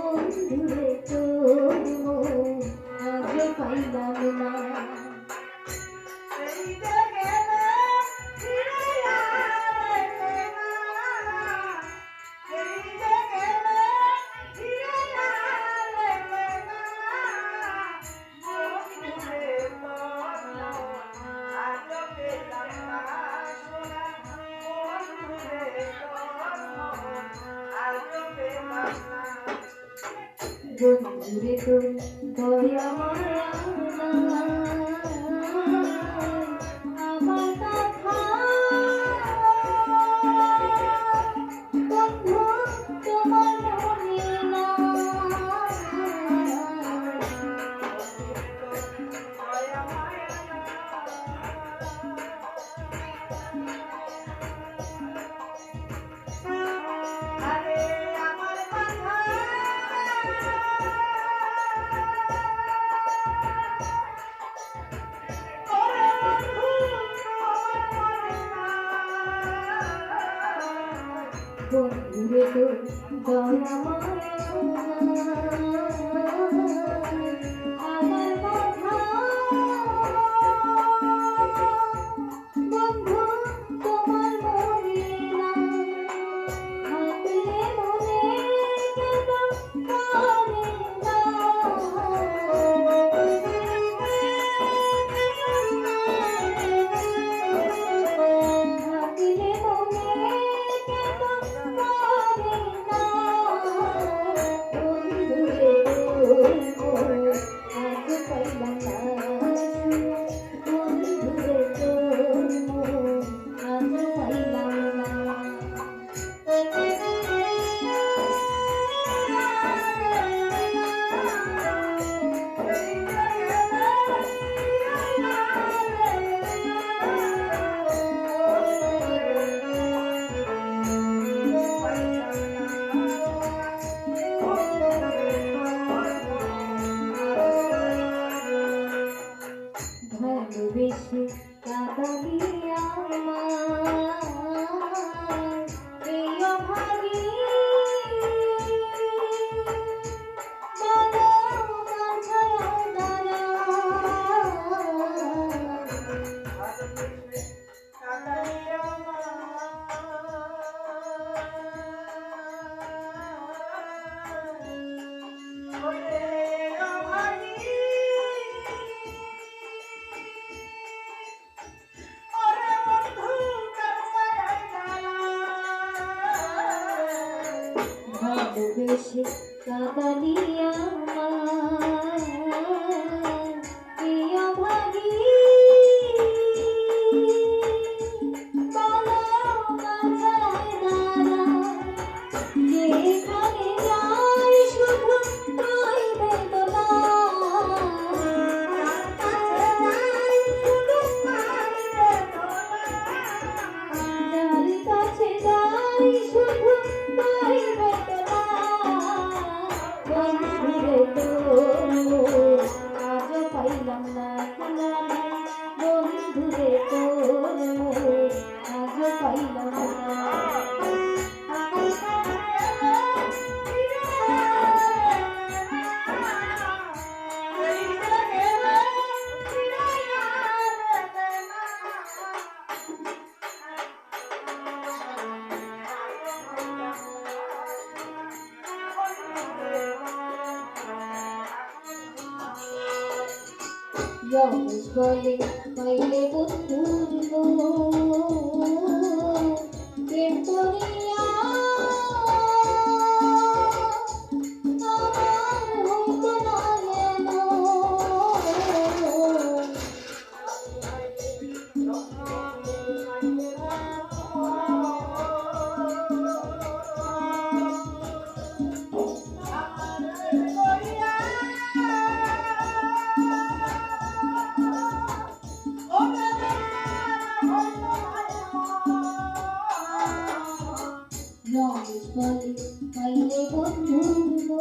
বন্ধুরে তো আজ পাইলাম দয়াময় ঘুরে তো দাও না কাকালিয়া মা বেশে কাকালিয়া মা যমজ বলে পাইলে বন্ধুর প্রেম করিয়া കയ്യെ കൊണ്ടു പോ